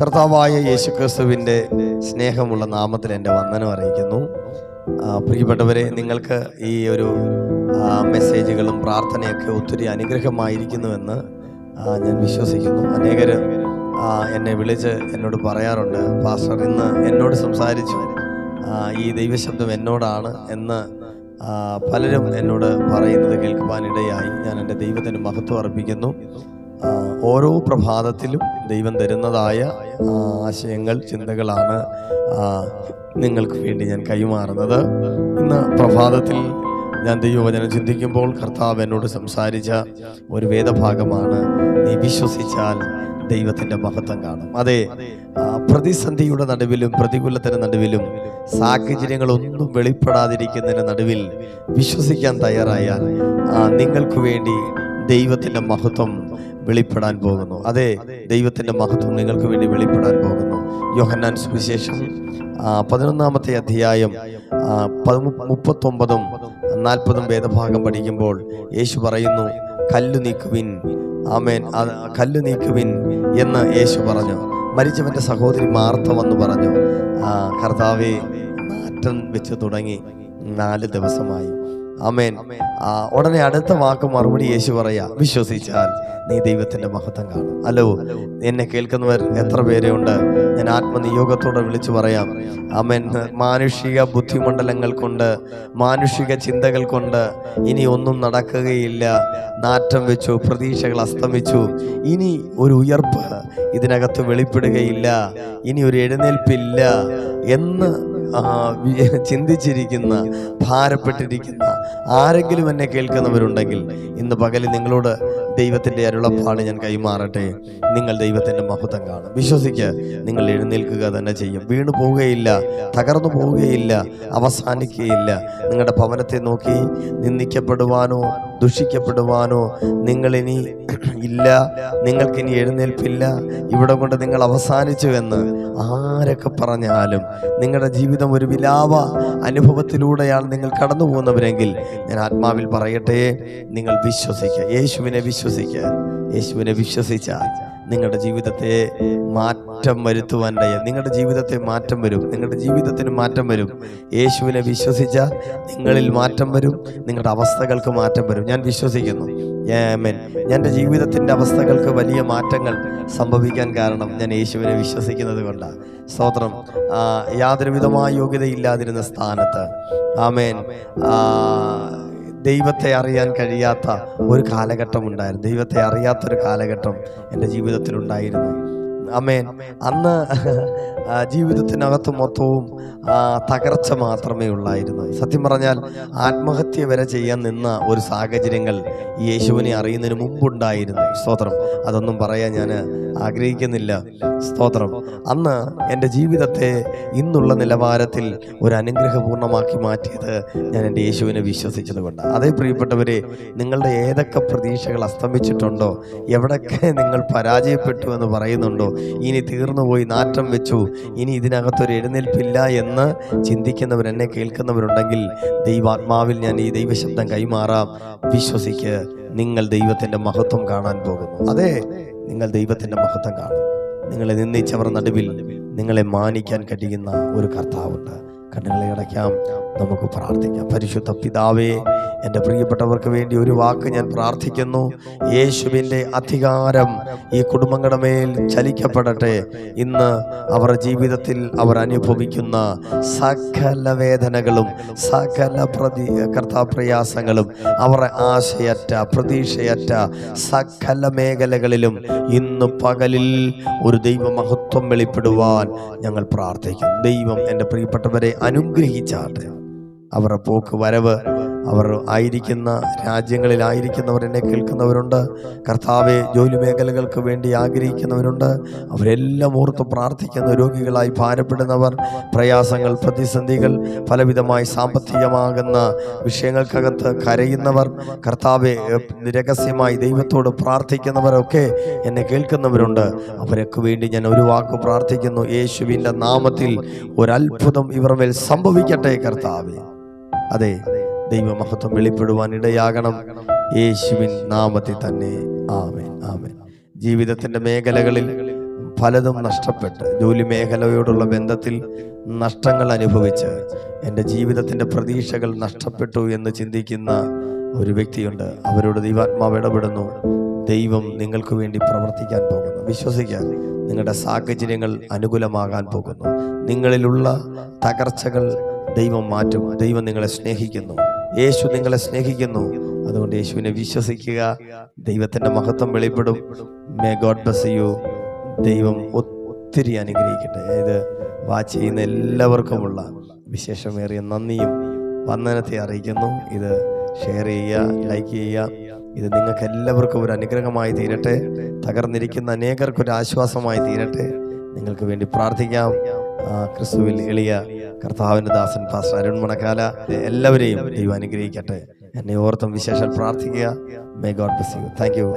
കർത്താവായ യേശുക്രിസ്തുവിന്റെ സ്നേഹമുള്ള നാമത്തിൽ എന്റെ വന്ദനം അറിയിക്കുന്നു. പ്രിയപ്പെട്ടവരെ നിങ്ങൾക്ക് ഈ ഒരു മെസ്സേജുകളും പ്രാർത്ഥനയൊക്കെ ഒത്തിരി അനുഗ്രഹമായിരിക്കുന്നുവെന്ന് ഞാൻ വിശ്വസിക്കുന്നു. അനേകർ എന്നെ വിളിച്ച് എന്നോട് പറയാറുണ്ട് പാസ്റ്റർ ഇന്ന് എന്നോട് സംസാരിച്ചു. ഈ ദൈവശബ്ദം എന്നോടാണ് എന്ന് പലരും എന്നോട് പറയുന്നത് കേൾക്കുവാനിടയായി ഞാൻ എന്റെ ദൈവത്തിന് മഹത്വം അർപ്പിക്കുന്നു. ഓരോ പ്രഭാതത്തിലും ദൈവം തരുന്നതായ ആശയങ്ങൾ ചിന്തകളാണ് നിങ്ങൾക്ക് വേണ്ടി ഞാൻ കൈമാറുന്നത്. ഇന്ന് പ്രഭാതത്തിൽ ഞാൻ ദൈവവചനം ചിന്തിക്കുമ്പോൾ കർത്താവ് എന്നോട് സംസാരിച്ച ഒരു വേദഭാഗമാണ്. നീ വിശ്വസിച്ചാൽ ദൈവത്തിന്റെ മഹത്വം കാണും. അതെ പ്രതിസന്ധിയുടെ നടുവിലും പ്രതികൂലത്തിന് നടുവിലും സാഹചര്യങ്ങളൊന്നും വെളിപ്പെടാതിരിക്കുന്നതിന് നടുവിൽ വിശ്വസിക്കാൻ തയ്യാറായാൽ നിങ്ങൾക്ക് വേണ്ടി ദൈവത്തിന്റെ മഹത്വം വെളിപ്പെടാൻ പോകുന്നു. അതെ ദൈവത്തിന്റെ മഹത്വം നിങ്ങൾക്ക് വേണ്ടി വെളിപ്പെടാൻ പോകുന്നു. യോഹന്നാൻ സുവിശേഷം പതിനൊന്നാമത്തെ അധ്യായം മുപ്പത്തൊമ്പതും നാൽപ്പതും വേദഭാഗം പഠിക്കുമ്പോൾ യേശു പറയുന്നു കല്ലു നീക്കുവിൻ. ആമേൻ. കല്ലു നീക്കുവിൻ എന്ന് യേശു പറഞ്ഞു. മരിച്ചവന്റെ സഹോദരി മാർത്ത വന്ന് പറഞ്ഞു കർത്താവെ നാറ്റം വെച്ച് തുടങ്ങി. നാല് ദിവസമായി. ആമേൻ. ആ, ഉടനെ അടുത്ത വാക്ക് മറുപടി യേശു പറയാ വിശ്വസിച്ചാൽ നീ ദൈവത്തിന്റെ മഹത്വം കാണും. ഹലോ എന്നെ കേൾക്കുന്നവർ എത്ര പേരെയുണ്ട് ഞാൻ ആത്മനിയോഗത്തോടെ വിളിച്ചു പറയാം. അമേൻ മാനുഷിക ബുദ്ധിമണ്ഡലങ്ങൾ കൊണ്ട് മാനുഷിക ചിന്തകൾ കൊണ്ട് ഇനി ഒന്നും നടക്കുകയില്ല. നാറ്റം വെച്ചു പ്രതീക്ഷകൾ അസ്തമിച്ചു. ഇനി ഒരു ഉയർപ്പ് ഇതിനകത്ത് വെളിപ്പെടുകയില്ല. ഇനി ഒരു എഴുന്നേൽപ്പില്ല എന്ന് ചിന്തിച്ചിരിക്കുന്ന ഭാരപ്പെട്ടിരിക്കുന്ന ആരെങ്കിലും എന്നെ കേൾക്കുന്നവരുണ്ടെങ്കിൽ ഇന്ന് പകലിൽ നിങ്ങളോട് ദൈവത്തിന്റെ അരുളപ്പാട് ഞാൻ കൈമാറട്ടെ. നിങ്ങൾ ദൈവത്തിന്റെ മഹത്വം കാണും. വിശ്വസിക്കുക നിങ്ങൾ എഴുന്നേൽക്കുക തന്നെ ചെയ്യും. വീണു പോവുകയില്ല തകർന്നു പോവുകയില്ല അവസാനിക്കുകയില്ല. നിങ്ങളുടെ ഭവനത്തെ നോക്കി നിന്ദിക്കപ്പെടുവാനോ ദുഷിക്കപ്പെടുവാനോ നിങ്ങളിനി ഇല്ല നിങ്ങൾക്ക് ഇനി എഴുന്നേൽപ്പില്ല. ഇവിടെ കൊണ്ട് നിങ്ങൾ അവസാനിച്ചു എന്ന് ആരൊക്കെ പറഞ്ഞാലും നിങ്ങളുടെ ജീവിതം ഒരു വിലാപ അനുഭവത്തിലൂടെയാണ് നിങ്ങൾ കടന്നു പോകുന്നവരെങ്കിൽ ഞാൻ ആത്മാവിൽ പറയട്ടെ നിങ്ങൾ വിശ്വസിക്കുക യേശുവിനെ വിശ്വസിക്കുക. യേശുവിനെ വിശ്വസിച്ച നിങ്ങളുടെ ജീവിതത്തെ മാറ്റം വരുത്തുവാൻ കഴിയും. നിങ്ങളുടെ ജീവിതത്തെ മാറ്റം വരും. നിങ്ങളുടെ ജീവിതത്തിന് മാറ്റം വരും. യേശുവിനെ വിശ്വസിച്ച നിങ്ങളിൽ മാറ്റം വരും. നിങ്ങളുടെ അവസ്ഥകൾക്ക് മാറ്റം വരും. ഞാൻ വിശ്വസിക്കുന്നു. ആമേൻ. എന്റെ ജീവിതത്തിന്റെ അവസ്ഥകൾക്ക് വലിയ മാറ്റങ്ങൾ സംഭവിക്കാൻ കാരണം ഞാൻ യേശുവിനെ വിശ്വസിക്കുന്നത് കൊണ്ടാണ്. സ്തോത്രം. യാതൊരുവിധമായ യാതൊരു വിധമായ യോഗ്യതയില്ലാതിരുന്ന സ്ഥാനത്ത്. ആമേൻ. ദൈവത്തെ അറിയാൻ കഴിയാത്ത ഒരു കാലഘട്ടം ഉണ്ടായിരുന്നു ദൈവത്തെ അറിയാത്തൊരു കാലഘട്ടം എന്റെ ജീവിതത്തിൽ ഉണ്ടായിരുന്നു. അമേൻ അന്ന് ജീവിതത്തിനകത്ത് മൊത്തവും തകർച്ച മാത്രമേ ഉള്ളായിരുന്നു. സത്യം പറഞ്ഞാൽ ആത്മഹത്യ വരെ ചെയ്യാൻ നിന്ന ഒരു സാഹചര്യങ്ങൾ യേശുവിനെ അറിയുന്നതിന് മുമ്പുണ്ടായിരുന്നു. സ്തോത്രം. അതൊന്നും പറയാൻ ഞാൻ ആഗ്രഹിക്കുന്നില്ല. സ്തോത്രം. അന്ന് എന്റെ ജീവിതത്തെ ഇന്നുള്ള നിലവാരത്തിൽ ഒരു അനുഗ്രഹപൂർണമാക്കി മാറ്റിയത് ഞാൻ എന്റെ യേശുവിനെ വിശ്വസിച്ചത് കൊണ്ട്. അതേ പ്രിയപ്പെട്ടവരെ നിങ്ങളുടെ ഏതൊക്കെ പ്രതീക്ഷകൾ അസ്തമിച്ചിട്ടുണ്ടോ എവിടൊക്കെ നിങ്ങൾ പരാജയപ്പെട്ടു എന്ന് പറയുന്നുണ്ടോ ഇനി തീർന്നുപോയി നാറ്റം വെച്ചു ഇനി ഇതിനകത്തൊരു എഴുന്നേൽപ്പില്ല എന്ന് ചിന്തിക്കുന്നവർ എന്നെ കേൾക്കുന്നവരുണ്ടെങ്കിൽ ദൈവാത്മാവിൽ ഞാൻ ഈ ദൈവശബ്ദം കൈമാറാം. വിശ്വസിക്ക് നിങ്ങൾ ദൈവത്തിന്റെ മഹത്വം കാണാൻ പോകുന്നു. അതെ നിങ്ങൾ ദൈവത്തിന്റെ മഹത്വം കാണും. നിങ്ങളെ നിന്ദിച്ചവർ നടുവിൽ നിങ്ങളെ മാനിക്കാൻ കഴിയുന്ന ഒരു കർത്താവുണ്ട്. കണ്ണുകളെ അടയ്ക്കാം. നമുക്ക് പ്രാർത്ഥിക്കാം. പരിശുദ്ധ പിതാവേ എന്റെ പ്രിയപ്പെട്ടവർക്ക് വേണ്ടി ഒരു വാക്ക് ഞാൻ പ്രാർത്ഥിക്കുന്നു. യേശുവിന്റെ അധികാരം ഈ കുടുംബങ്ങളുടെ മേൽ ചലിക്കപ്പെടട്ടെ. ഇന്ന് അവരുടെ ജീവിതത്തിൽ അവർ അനുഭവിക്കുന്ന സകല വേദനകളും സകല പ്രതി കർത്താപ്രയാസങ്ങളും അവരുടെ ആശയറ്റ പ്രതീക്ഷയറ്റ സകല മേഖലകളിലും ഇന്ന് പകലിൽ ഒരു ദൈവമഹത്വം വെളിപ്പെടുവാൻ ഞങ്ങൾ പ്രാർത്ഥിക്കും. ദൈവം എന്റെ പ്രിയപ്പെട്ടവരെ അനുഗ്രഹിച്ചാട്ടെ. അവരുടെ പോക്ക് വരവ് അവർ ആയിരിക്കുന്ന രാജ്യങ്ങളിലായിരിക്കുന്നവർ എന്നെ കേൾക്കുന്നവരുണ്ട്. കർത്താവെ ജോലി മേഖലകൾക്ക് വേണ്ടി ആഗ്രഹിക്കുന്നവരുണ്ട്. അവരെല്ലാം ഓർത്ത് പ്രാർത്ഥിക്കുന്ന രോഗികളായി ഭാരപ്പെടുന്നവർ പ്രയാസങ്ങൾ പ്രതിസന്ധികൾ പലവിധമായി സാമ്പത്തികമാകുന്ന വിഷയങ്ങൾക്കകത്ത് കരയുന്നവർ കർത്താവെ രഹസ്യമായി ദൈവത്തോട് പ്രാർത്ഥിക്കുന്നവരൊക്കെ എന്നെ കേൾക്കുന്നവരുണ്ട്. അവരൊക്കെ വേണ്ടി ഞാൻ ഒരു വാക്ക് പ്രാർത്ഥിക്കുന്നു. യേശുവിന്റെ നാമത്തിൽ ഒരത്ഭുതം ഇവർ മേൽ സംഭവിക്കട്ടെ കർത്താവെ. അതെ ദൈവമഹത്വം വെളിപ്പെടുവാൻ ഇടയാകണം യേശുവിൻ നാമത്തിൽ തന്നെ. ആമേൻ ആമേൻ. ജീവിതത്തിന്റെ മേഖലകളിൽ പലതും നഷ്ടപ്പെട്ട് ജോലി മേഖലയോടുള്ള ബന്ധത്തിൽ നഷ്ടങ്ങൾ അനുഭവിച്ച് എന്റെ ജീവിതത്തിന്റെ പ്രതീക്ഷകൾ നഷ്ടപ്പെട്ടു എന്ന് ചിന്തിക്കുന്ന ഒരു വ്യക്തിയുണ്ട്. അവരോട് ദൈവാത്മാവ് ഇടപെടുന്നു. ദൈവം നിങ്ങൾക്ക് വേണ്ടി പ്രവർത്തിക്കാൻ പോകുന്നു. വിശ്വസിക്കാൻ നിങ്ങളുടെ സാഹചര്യങ്ങൾ അനുകൂലമാകാൻ പോകുന്നു. നിങ്ങളിലുള്ള തകർച്ചകൾ ദൈവം മാറ്റും. ദൈവം നിങ്ങളെ സ്നേഹിക്കുന്നു. യേശു നിങ്ങളെ സ്നേഹിക്കുന്നു. അതുകൊണ്ട് യേശുവിനെ വിശ്വസിക്കുക. ദൈവത്തിന്റെ മഹത്വം വെളിപ്പെടും. മേ ഗോഡ് ബ്ലസ് യു ദൈവം ഒത്തിരി അനുഗ്രഹിക്കട്ടെ. ഇത് വാച്ച് ചെയ്യുന്ന എല്ലാവർക്കുമുള്ള വിശേഷമേറിയ നന്ദിയും വന്ദനത്തെ അറിയിക്കുന്നു. ഇത് ഷെയർ ചെയ്യുക ലൈക്ക് ചെയ്യുക. ഇത് നിങ്ങൾക്ക് എല്ലാവർക്കും ഒരു അനുഗ്രഹമായി തീരട്ടെ. തകർന്നിരിക്കുന്ന അനേകർക്കൊരു ആശ്വാസമായി തീരട്ടെ. നിങ്ങൾക്ക് വേണ്ടി പ്രാർത്ഥിക്കാം. ക്രിസ്തുവിൽ എളിയ കർത്താവിന്റെ ദാസൻ പാസ്റ്റർ അരുൺ മണക്കാല എല്ലാവരെയും ദൈവം അനുഗ്രഹിക്കട്ടെ. എന്നെ ഓർത്തും വിശേഷം പ്രാർത്ഥിക്കുക. May God bless you thank you